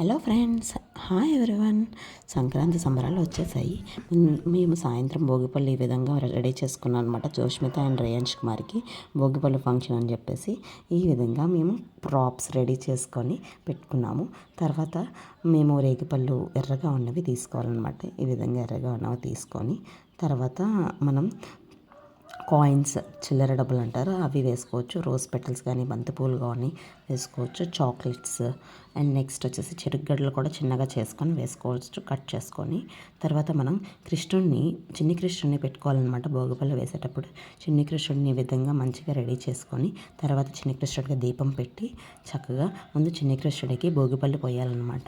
Hello friends hi everyone. Sankranti సంబరాలు వచ్చేసాయి. మేము సాయంత్రం భోగిపళ్ళు ఈ విధంగా రెడీ చేసుకున్నాం అనమాట జోష్మిత అండ్ రేయంష్ కుమార్కి భోగిపళ్ళు ఫంక్షన్ అని చెప్పేసి ఈ విధంగా మేము ప్రాప్స్ రెడీ చేసుకొని పెట్టుకున్నాము. తర్వాత మేము రేగిపళ్ళు ఎర్రగా ఉన్నవి తీసుకోవాలన్నమాట. ఈ విధంగా ఎర్రగా ఉన్నవి తీసుకొని తర్వాత మనం కాయిన్స్ చిల్లర డబ్బులు అంటారు అవి వేసుకోవచ్చు. రోజ్ పెటల్స్ కానీ బంతిపూలు కానీ వేసుకోవచ్చు. చాక్లెట్స్ అండ్ నెక్స్ట్ వచ్చేసి చెరుగడ్డలు కూడా చిన్నగా చేసుకొని వేసుకోవచ్చు కట్ చేసుకొని తర్వాత మనం కృష్ణుడిని చిన్ని కృష్ణుడిని పెట్టుకోవాలన్నమాట భోగిపళ్ళు వేసేటప్పుడు. చిన్ని కృష్ణుడిని ఈ విధంగా మంచిగా రెడీ చేసుకొని తర్వాత చిన్ని కృష్ణుడికి దీపం పెట్టి చక్కగా ముందు చిన్ని కృష్ణుడికి భోగిపళ్ళు పోయాలన్నమాట.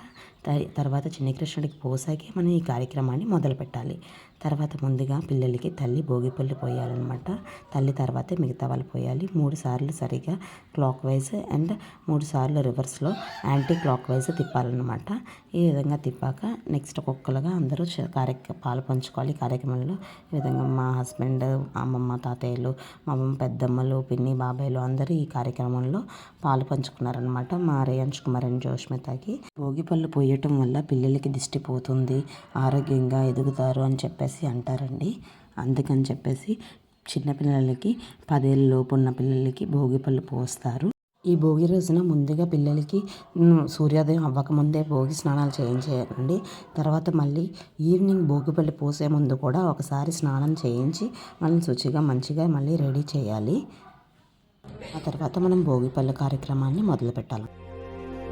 త- తర్వాత చిన్ని కృష్ణుడికి పోసాకే మనం ఈ కార్యక్రమాన్ని మొదలు పెట్టాలి. తర్వాత ముందుగా పిల్లలకి తల్లి భోగిపళ్ళు పోయాలన్నమాట. తల్లి తర్వాతే మిగతా వాళ్ళు పోయాలి. మూడు సార్లు సరిగా క్లాక్ వైజ్ అండ్ మూడు సార్లు రివర్స్లో యాంటీ క్లాక్ వైజ్ తిప్పాలన్నమాట. ఈ విధంగా తిప్పాక నెక్స్ట్ కుక్కలుగా అందరూ కార్యక్రమ కార్యక్ర పాలు పంచుకోవాలి. కార్యక్రమంలో ఈ విధంగా మా హస్బెండ్ అమ్మమ్మ తాతయ్యలు మా అమ్మమ్మ పెద్దమ్మలు పిన్ని బాబాయ్లు అందరూ ఈ కార్యక్రమంలో పాలు పంచుకున్నారనమాట మా రేయంష్ కుమార్ అండ్ జోష్మితకి భోగి పళ్ళు పోయటం వల్ల పిల్లలకి దిష్టి పోతుంది ఆరోగ్యంగా ఎదుగుతారు అని చెప్పేసి అంటారండి. అందుకని చెప్పేసి చిన్నపిల్లలకి పదేళ్ళ లోపు ఉన్న పిల్లలకి భోగి పళ్ళు పోస్తారు. ఈ భోగి రోజున ముందుగా పిల్లలకి సూర్యోదయం అవ్వకముందే భోగి స్నానాలు చేయించేయండి తర్వాత మళ్ళీ ఈవినింగ్ భోగిపల్లి పోసే ముందు కూడా ఒకసారి స్నానం చేయించి మనం శుచిగా మంచిగా మళ్ళీ రెడీ చేయాలి. ఆ తర్వాత మనం భోగిపల్లి కార్యక్రమాన్ని మొదలు పెట్టాలి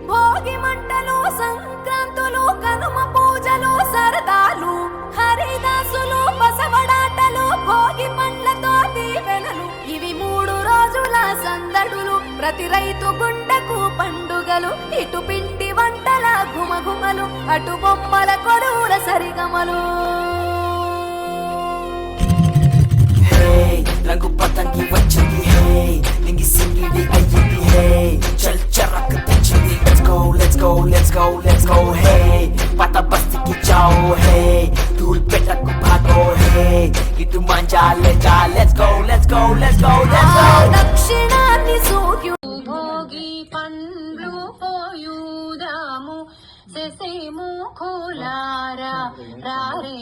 భోగి మంటలు సంక్రాంతులు సందడులు ప్రతి రైతు గుండెకు పండుగలు ఇటు పిండి వంటల గుమగుమలు అటు బొమ్మల కొడువుల సరిగమలు. రంగు పతంగి వచ్చింది. హే నింగి సింగిడి అయ్యింది హే చల్ చరక్ తెచ్చింది. Let's go let's go let's go let's go హే పత బస్తికి చాओ హే ధూల్ పెట్టకు భాగో. హే ఇటు మంజా లేజా. Let's let's go let's go let's sesame ఖోలారా రారే.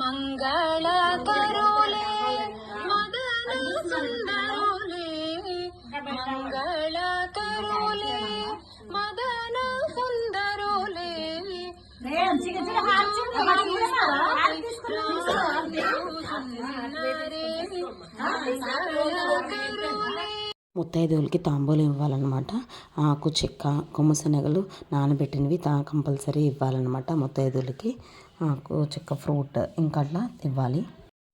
మంగళ కరులే మదన సుందరులే. మంగళ కరులే మదన సుందరులే. ముత్తైదువులకి తాంబూలం ఇవ్వాలన్నమాట. ఆకు చెక్క కొమ్మసనగలు నానబెట్టినవి తా కంపల్సరీ ఇవ్వాలన్నమాట ముత్తైదువులకి. ఆకు చెక్క ఫ్రూట్ ఇంకా అట్లా ఇవ్వాలి.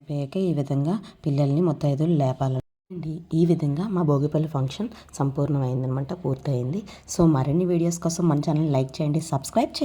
వేయక ఈ విధంగా పిల్లల్ని ముత్తైదువులు లేపాలి అండి ఈ విధంగా మా భోగిపల్లి ఫంక్షన్ సంపూర్ణమైందనమాట పూర్తయింది. సో మరిన్ని వీడియోస్ కోసం మన ఛానల్ లైక్ చేయండి సబ్స్క్రైబ్ చేయండి.